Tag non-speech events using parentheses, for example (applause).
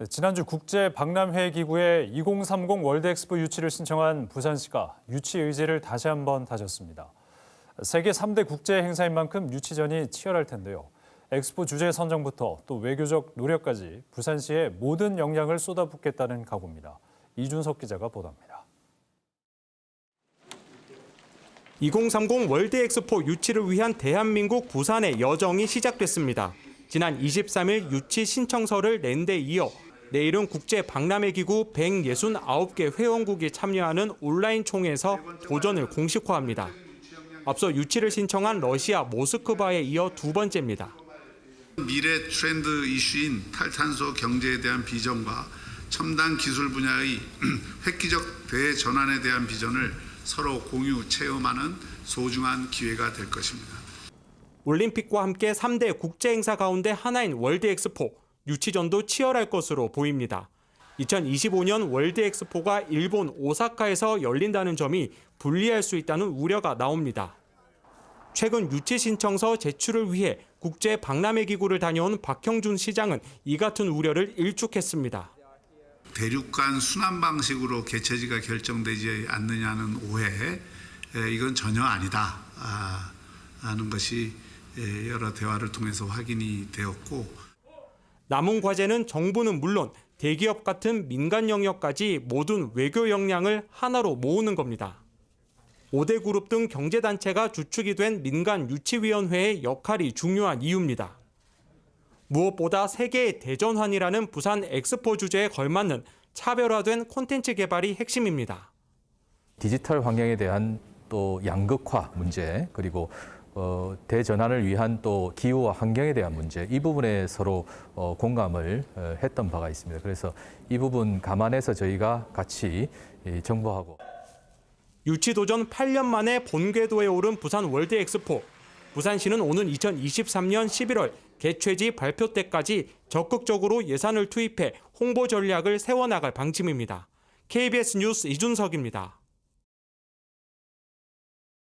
네, 지난주 국제 박람회 기구에 2030 월드 엑스포 유치를 신청한 부산시가 유치 의지를 다시 한번 다졌습니다. 세계 3대 국제 행사인 만큼 유치전이 치열할 텐데요. 엑스포 주제 선정부터 또 외교적 노력까지 부산시에 모든 역량을 쏟아붓겠다는 각오입니다. 이준석 기자가 보도합니다. 2030 월드 엑스포 유치를 위한 대한민국 부산의 여정이 시작됐습니다. 지난 23일 유치 신청서를 낸 데 이어 내일은 국제 박람회 기구 169개 회원국이 참여하는 온라인 총회에서 도전을 공식화합니다. 앞서 유치를 신청한 러시아 모스크바에 이어 두 번째입니다. 미래 트렌드 이슈인 탈탄소 경제에 대한 비전과 첨단 기술 분야의 (clears throat) 획기적 대전환에 대한 비전을 서로 공유 체험하는 소중한 기회가 될 것입니다. 올림픽과 함께 3대 국제 행사 가운데 하나인 월드 엑스포 유치전도 치열할 것으로 보입니다. 2025년 월드 엑스포가 일본 오사카에서 열린다는 점이 불리할 수 있다는 우려가 나옵니다. 최근 유치 신청서 제출을 위해 국제 박람회 기구를 다녀온 박형준 시장은 이 같은 우려를 일축했습니다. 대륙 간 순환 방식으로 개최지가 결정되지 않느냐는 오해, 에, 이건 전혀 아니다 아, 하는 것이 에, 여러 대화를 통해서 확인이 되었고 남은 과제는 정부는 물론 대기업 같은 민간 영역까지 모든 외교 역량을 하나로 모으는 겁니다. 5대 그룹 등 경제단체가 주축이 된 민간 유치위원회의 역할이 중요한 이유입니다. 무엇보다 세계의 대전환이라는 부산 엑스포 주제에 걸맞는 차별화된 콘텐츠 개발이 핵심입니다. 디지털 환경에 대한 또 양극화 문제 그리고 어, 대전환을 위한 또 기후와 환경에 대한 문제 이 부분에 서로 어, 공감을 어, 했던 바가 있습니다. 그래서 이 부분 감안해서 저희가 같이 이 정부하고 유치 도전 8년 만에 본궤도에 오른 부산 월드 엑스포. 부산시는 오는 2023년 11월 개최지 발표 때까지 적극적으로 예산을 투입해 홍보 전략을 세워나갈 방침입니다. KBS 뉴스 이준석입니다.